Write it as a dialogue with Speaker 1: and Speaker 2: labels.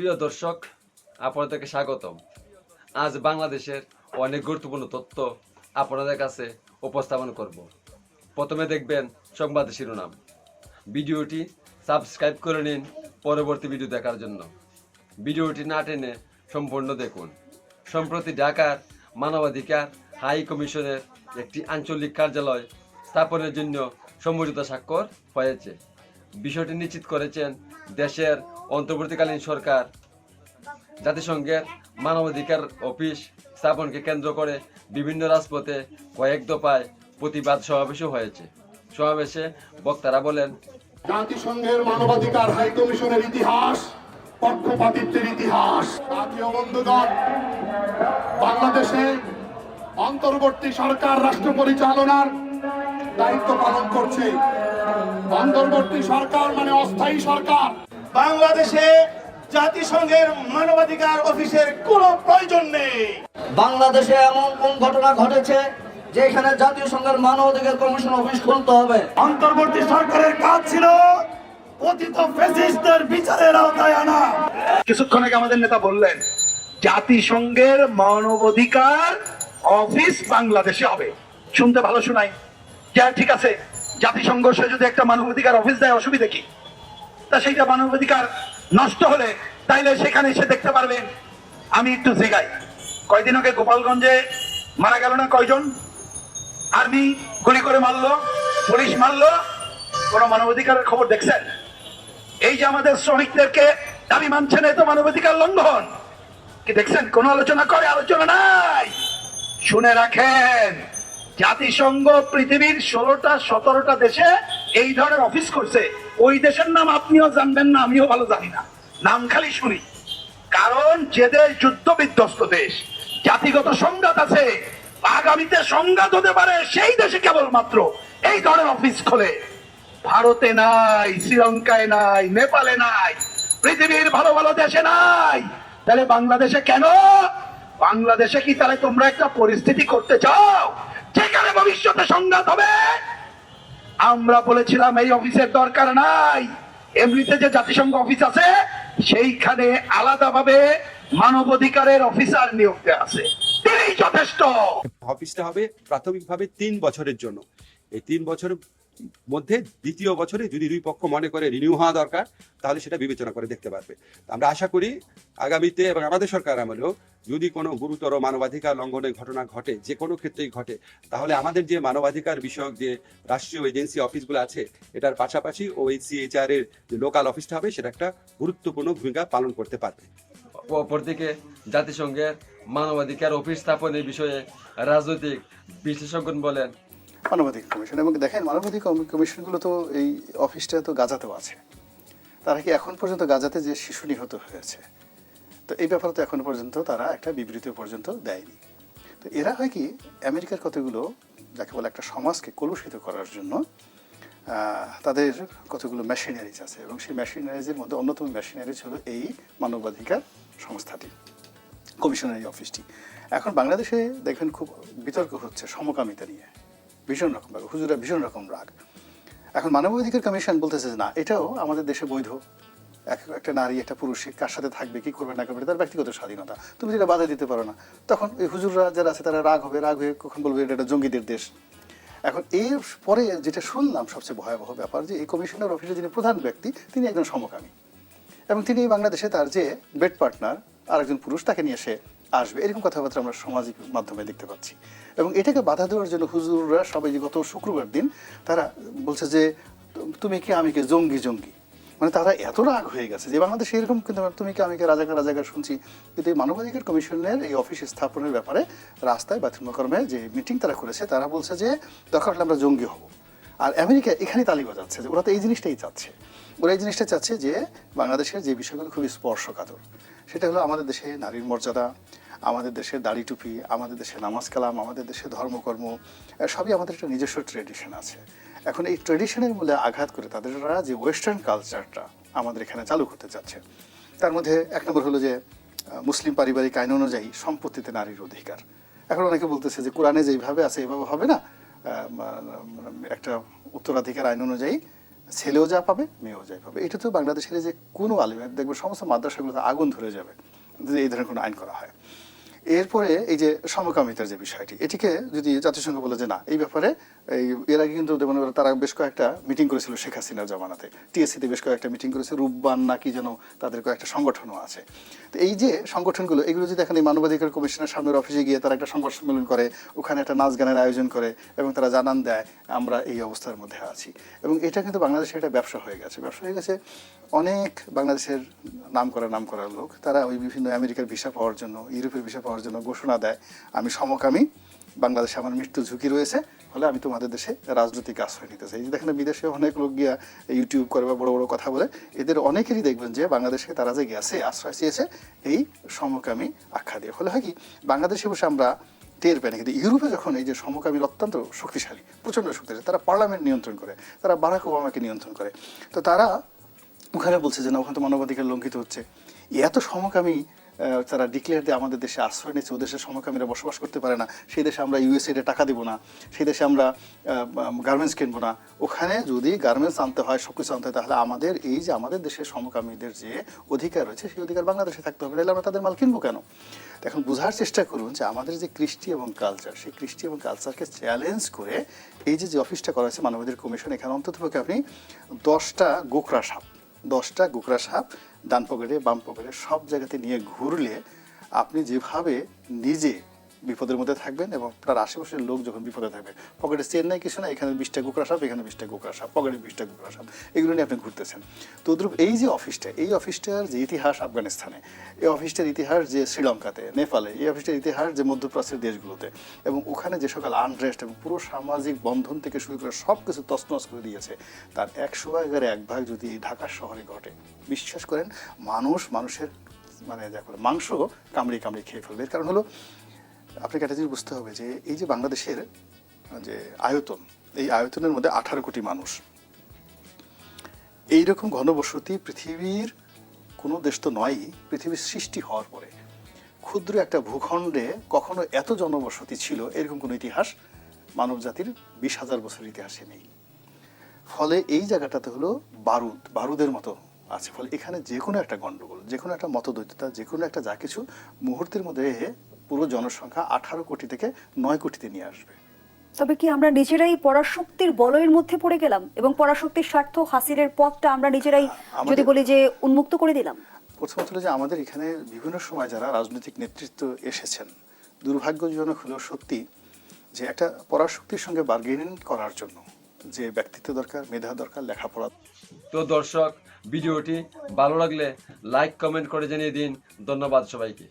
Speaker 1: প্রিয় দর্শক আপনাদেরকে স্বাগতম। আজ বাংলাদেশের অনেক গুরুত্বপূর্ণ তথ্য আপনাদের কাছে উপস্থাপন করব। প্রথমে দেখবেন সংবাদ শিরোনাম। ভিডিওটি সাবস্ক্রাইব করে নিন পরবর্তী ভিডিও দেখার জন্য। ভিডিওটি না টেনে সম্পূর্ণ দেখুন। সম্প্রতি ঢাকার মানবাধিকার হাই কমিশনের একটি আঞ্চলিক কার্যালয় স্থাপনের জন্য সমঝোতা স্বাক্ষর হয়েছে। বিষয়টি নিশ্চিত করেছেন দেশের অন্তর্বর্তীকালীন সরকার, জাতিসংঘের মানবাধিকার অফিস স্থাপনকে কেন্দ্র করে বিভিন্ন রাজপথে কয়েক দফায় প্রতিবাদ সমাবেশও হয়েছে। সমাবেশে বক্তারা বলেন,
Speaker 2: জাতিসংঘের মানবাধিকার হাই কমিশনের ইতিহাস, পক্ষপাতিত্বের ইতিহাস। জাতীয় বন্ধুগণ বাংলাদেশে অন্তর্বর্তী সরকার রাষ্ট্র পরিচালনার দায়িত্ব পালন করছে। অন্তর্বর্তী সরকার মানে অস্থায়ী সরকার।
Speaker 3: বাংলাদেশে জাতিসংঘের মানবাধিকার অফিসের কোনো প্রয়োজন নেই।
Speaker 4: বাংলাদেশে এমন কোন ঘটনা ঘটেছে যেখানে জাতীয় সংঘের মানবাধিকার কমিশন অফিস খুলতে হবে?
Speaker 3: অন্তর্বর্তী সরকারের কাজ ছিল পতিত ফ্যাসিস্টদের বিচারের আওতায় আনা।
Speaker 5: কিছুক্ষণ আগে আমাদের নেতা বললেন জাতিসংঘের মানবাধিকার অফিস বাংলাদেশে হবে। শুনতে ভালো শোনাই। যা ঠিক আছে জাতিসংঘ সে যদি একটা মানবাধিকার অফিস দেয় অসুবিধা কি? তা সেইটা মানবাধিকার নষ্ট হলে তাইলে সেখানে এসে দেখতে পারবেন আমি একটু জিগাই। কয়দিন আগে গোপালগঞ্জে মারা গেল না কয়জন? আর্মি গুলি করে মারলো, পুলিশ মারলো। কোন মানবাধিকারের খবর দেখছেন? এই যে আমাদের শ্রমিকদেরকে দাবি মানছেন, এ তো মানবাধিকার লঙ্ঘন। কি দেখছেন? কোন আলোচনা করে, আলোচনা নাই। শুনে রাখেন, জাতিসংঘ পৃথিবীর ষোলোটা, সতেরোটা দেশে এই ধরনের অফিস করছে। ওই দেশের নাম আপনিও জানবেন না, আমিও ভালো জানি না। নাম খালি শুনি। কারণ যে দেশ যুদ্ধ বিধ্বস্ত দেশ, জাতিগত সংঘাত আছে, আগামীতে সংঘাত হতে পারে, সেই দেশে কেবলমাত্র এই ধরনের অফিস খোলে। ভারতে নাই, শ্রীলঙ্কায় নাই, নেপালে নাই, পৃথিবীর ভালো ভালো দেশে নাই। তাহলে বাংলাদেশে কেন? বাংলাদেশে কি তাহলে তোমরা একটা পরিস্থিতি করতে চাও? যেখানে ভবিষ্যতে সংঘাত হবে আমরা বলেছিলাম এই অফিসের দরকার নাই। এমনিতে যে জাতিসংঘ অফিস আছে, সেইখানে আলাদাভাবে মানবাধিকারের অফিসার নিয়োগ দেওয়া আছে। তিনি যথেষ্ট।
Speaker 6: অফিসটা হবে প্রাথমিকভাবে তিন বছরের জন্য। এই তিন বছরের মধ্যে দ্বিতীয় বছরে যদি দুই পক্ষ মনে করে রিনিউ হওয়া দরকার, তাহলে সেটা বিবেচনা করে দেখতে পারবে। আমরা আশা করি আগামীতে এবং আমাদের সরকার আমলেও যদি কোনো গুরুতর মানবাধিকার লঙ্ঘনের ঘটনা ঘটে যে কোনো ক্ষেত্রেই ঘটে তাহলে আমাদের যে মানবাধিকার বিষয়ক যে রাষ্ট্রীয় এজেন্সি অফিসগুলো আছে এটার পাশাপাশি ওএইচসিএইচআর এর যে লোকাল অফিসটা হবে সেটা একটা গুরুত্বপূর্ণ ভূমিকা পালন করতে পারবে।
Speaker 1: অপরদিকে জাতিসংঘের মানবাধিকার অফিস স্থাপনের বিষয়ে রাজনৈতিক বিশেষজ্ঞ বলেন
Speaker 7: মানবাধিকার কমিশন। এবং দেখেন মানবাধিকার কমি- কমিশনগুলো তো এই অফিসটা তো গাজাতেও আছে। তারা কি এখন পর্যন্ত গাজাতে যে শিশু নিহত হয়েছে তো এই ব্যাপারে তো এখন পর্যন্ত তারা একটা বিবৃতি পর্যন্ত দেয়নি। তো এরা হয় কি, আমেরিকার কতগুলো, যাকে বলে একটা সমাজকে কলুষিত করার জন্য তাদের কতগুলো মেশিনারিজ আছে এবং সেই মেশিনারিজের মধ্যে অন্যতম মেশিনারিজ হলো এই মানবাধিকার সংস্থাটি, কমিশনারি অফিসটি। এখন বাংলাদেশে দেখবেন খুব বিতর্ক হচ্ছে সমকামিতা নিয়ে, ভীষণ রকম হুজুরা ভীষণ রকম রাগ। এখন মানবাধিকার কমিশন বলতেছে না, এটাও আমাদের দেশে বৈধ। এক- একটা নারী, একটা পুরুষ কার সাথে থাকবে, কি করবে, না করবে, তার ব্যক্তিগত স্বাধীনতা। তুমি যেটা বাধা দিতে পারো না। তখন ওই হুজুররা যারা আছে, তারা রাগ হবে, রাগ হয়ে কখন বলবে, এটা একটা জঙ্গিদের দেশ। এখন এর পরে যেটা শুনলাম, সবচেয়ে ভয়াবহ ব্যাপার, যে এই কমিশনার অফিসে যিনি প্রধান ব্যক্তি, তিনি একজন সমকামী। এবং তিনি বাংলাদেশে তার যে বেড পার্টনার, আরেকজন পুরুষ, তাকে নিয়ে সে আসবে। এরকম কথাবার্তা আমরা সামাজিক মাধ্যমে দেখতে পাচ্ছি। এবং এটাকে বাধা দেওয়ার জন্য হুজুররা সবাই গত শুক্রবার দিন তারা বলছে যে, তুমি কি আমি কে জঙ্গি জঙ্গি? মানে তারা এত রাগ হয়ে গেছে যে বাংলাদেশে এরকম কিন্তু তুমি কি আমি রাজাকার রাজাকার শুনছি? কিন্তু এই মানবাধিকার কমিশনের এই অফিস স্থাপনের ব্যাপারে রাস্তায় বা ধর্মকর্মে যে মিটিং তারা করেছে, তারা বলছে যে, দরকার হলে আমরা জঙ্গি হব। আর আমেরিকা এখানে তালি বাজাচ্ছে যে ওরা তো এই জিনিসটাই চাচ্ছে। ওরা এই জিনিসটা চাচ্ছে যে বাংলাদেশের যে বিষয়গুলো খুবই স্পর্শকাতর, সেটা হলো আমাদের দেশে নারীর মর্যাদা আমাদের দেশে দাড়ি টুপি, আমাদের দেশে নামাজ কালাম, আমাদের দেশে ধর্মকর্ম সবই আমাদের একটা নিজস্ব ট্রেডিশন আছে। এখন এই ট্রেডিশনের মূলে আঘাত করে তাদের যে ওয়েস্টার্ন কালচারটা আমাদের এখানে চালু করতে চাচ্ছে, তার মধ্যে এক নম্বর হলো যে মুসলিম পারিবারিক আইন অনুযায়ী সম্পত্তিতে নারীর অধিকার। এখন অনেকে বলতেছে যে, কোরআনে যেইভাবে আছে এইভাবে হবে না একটা উত্তরাধিকার আইন অনুযায়ী ছেলেও যা পাবে, মেয়েও যা পাবে। এটা তো বাংলাদেশের যে কোনো আলিমের দেখবে সমস্ত মাদ্রাসাগুলোতে আগুন ধরে যাবে যদি এই ধরনের কোনো আইন করা হয়। এরপরে এই যে সমকামিতার যে বিষয়টি, এটিকে যদি জাতিসংঘ বলে যে না, এই ব্যাপারে এর আগে কিন্তু তারা বেশ কয়েকটা মিটিং করেছিল শেখ হাসিনার জমানাতে। টিএসসিতে বেশ কয়েকটা মিটিং করেছে, রূপবান নাকি যেন তাদের কয়েকটা সংগঠনও আছে। তো এই যে সংগঠনগুলো, এগুলো যদি এখন এই মানবাধিকার কমিশনের সামনের অফিসে গিয়ে তারা একটা সংবাদ সম্মেলন করে, ওখানে একটা নাচ গানের আয়োজন করে এবং তারা জানান দেয়, আমরা এই অবস্থার মধ্যে আছি। এবং এটা কিন্তু বাংলাদেশে একটা ব্যবসা হয়ে গেছে। ব্যবসা হয়ে গেছে অনেক বাংলাদেশের নাম করা নাম করা লোক, তারা ওই বিভিন্ন আমেরিকার ভিসা পাওয়ার জন্য, ইউরোপের ভিসা পাওয়ার জন্য ঘোষণা দেয়। আমি সমকামী, বাংলাদেশে আমার মৃত্যু ঝুঁকি রয়েছে, ফলে আমি তোমাদের দেশে রাজনৈতিক আশ্রয় নিতে চাই। যে দেখেন, বিদেশে অনেক লোক গিয়া ইউটিউব করে বা বড় বড় কথা বলে, এদের অনেকেরই দেখবেন যে বাংলাদেশে তারা যে গেছে আশ্রয় চেয়েছে, এই সমকামী আখ্যা দিয়ে। ফলে হয় কি, বাংলাদেশে বসে আমরা টের পাই না, কিন্তু ইউরোপে যখন এই যে সমকামী অত্যন্ত শক্তিশালী, প্রচণ্ড শক্তিশালী, তারা পার্লামেন্ট নিয়ন্ত্রণ করে, তারা বারাক ওবামাকে নিয়ন্ত্রণ করে, তো তারা ওখানে বলছে যে না, ওখানে তো মানবাধিকার লঙ্ঘিত হচ্ছে। এত সমকামী তারা ডিক্লেয়ার দিয়ে, আমাদের দেশে আশ্রয় নিচ্ছে ওদের দেশের সমকামীরা বসবাস করতে পারে না। সেই দেশে আমরা ইউএসএ টাকা দিব না। সেই দেশে আমরা গার্মেন্টস কিনবো না। ওখানে যদি গার্মেন্টস আনতে হয় সব কিছু আনতে হয়, তাহলে আমাদের এই যে আমাদের দেশের সমকামীদের যে অধিকার রয়েছে, সেই অধিকার বাংলাদেশে থাকতে হবে। নাহলে আমরা তাদের মাল কিনবো কেন? এখন বোঝার চেষ্টা করুন যে আমাদের যে কৃষ্টি এবং কালচার সেই কৃষ্টি এবং কালচারকে চ্যালেঞ্জ করে এই যে যে অফিসটা করা হয়েছে, মানবাধিকার কমিশন, এখানে অন্তত পক্ষে আপনি দশটা গোকরা সাপ দশটা গোকরা সাপ ডান পকেটে বাম পকেটে সব জায়গাতে নিয়ে ঘুরলে আপনি যেভাবে নিজে বিপদের মধ্যে থাকবেন এবং আপনার আশেপাশের লোক যখন বিপদে থাকবে, পকেটে চেন নাই, কিছু না এখানে বিশটা গোকরা সাপ, এখানে বিশটা গোকরা সাপ, পকেটে বিশটা গোকরা সাপ, এগুলো নিয়ে আপনি ঘুরতেছেন। তো দ্রুপ, এই যে অফিসটা এই অফিসটার যে ইতিহাস আফগানিস্তানে, এই অফিসটার ইতিহাস যে শ্রীলঙ্কাতে, নেপালে, এই অফিসটার ইতিহাস যে মধ্যপ্রাচ্যের দেশগুলোতে, এবং ওখানে যে সকল আনরেস্ট এবং পুরো সামাজিক বন্ধন থেকে শুরু করে সব কিছু তছনছ করে দিয়েছে, তার একশো ভাগের এক ভাগ যদি এই ঢাকা শহরে ঘটে, বিশ্বাস করেন, মানুষ মানুষের মানে যা করে মাংস কামড়ি কামড়ি খেয়ে ফেলবে। এর কারণ হলো আপনাকে একটা জিনিস বুঝতে হবে যে এই যে বাংলাদেশের যে আয়তন, এই আয়তনের মধ্যে আঠারো কোটি মানুষ। এইরকম ঘনবসতি পৃথিবীর কোনো দেশ তো নয়ই, পৃথিবীর সৃষ্টি হওয়ার পরে। ক্ষুদ্র একটা ভূখণ্ডে কখনো এত জনবসতি ছিল, এরকম কোনো ইতিহাস মানব জাতির বিশ হাজার বছরের ইতিহাসে নেই। ফলে এই জায়গাটাতে হলো বারুদ, বারুদের মতো আছে। ফলে এখানে যে কোনো একটা গন্ডগোল, যে কোনো একটা মতদ্বৈততা, যে কোনো একটা যা কিছু মুহূর্তের মধ্যে পুরো জনসংখ্যা আঠারো কোটি থেকে নয় কোটিতে নিয়ে আসবে।
Speaker 8: তবে কি আমরা নিজেরাই পরাশক্তির বলয়ের মধ্যে পড়ে গেলাম এবং পরাশক্তির স্বার্থ হাসিলের পথটা আমরা নিজেরাই যদি বলি যে উন্মুক্ত করে দিলাম?
Speaker 7: প্রথমত হলো যে আমাদের এখানে বিভিন্ন সময় যারা রাজনৈতিক নেতৃত্ব এসেছেন দুর্ভাগ্যজনক হলো সত্যি যে একটা পরাশক্তির সঙ্গে বার্গেনিং করার জন্য যে ব্যক্তিত্ব দরকার মেধা দরকার লেখাপড়া
Speaker 1: তো দর্শক ভিডিওটি ভালো লাগলে লাইক কমেন্ট করে জানিয়ে দিন। ধন্যবাদ সবাইকে।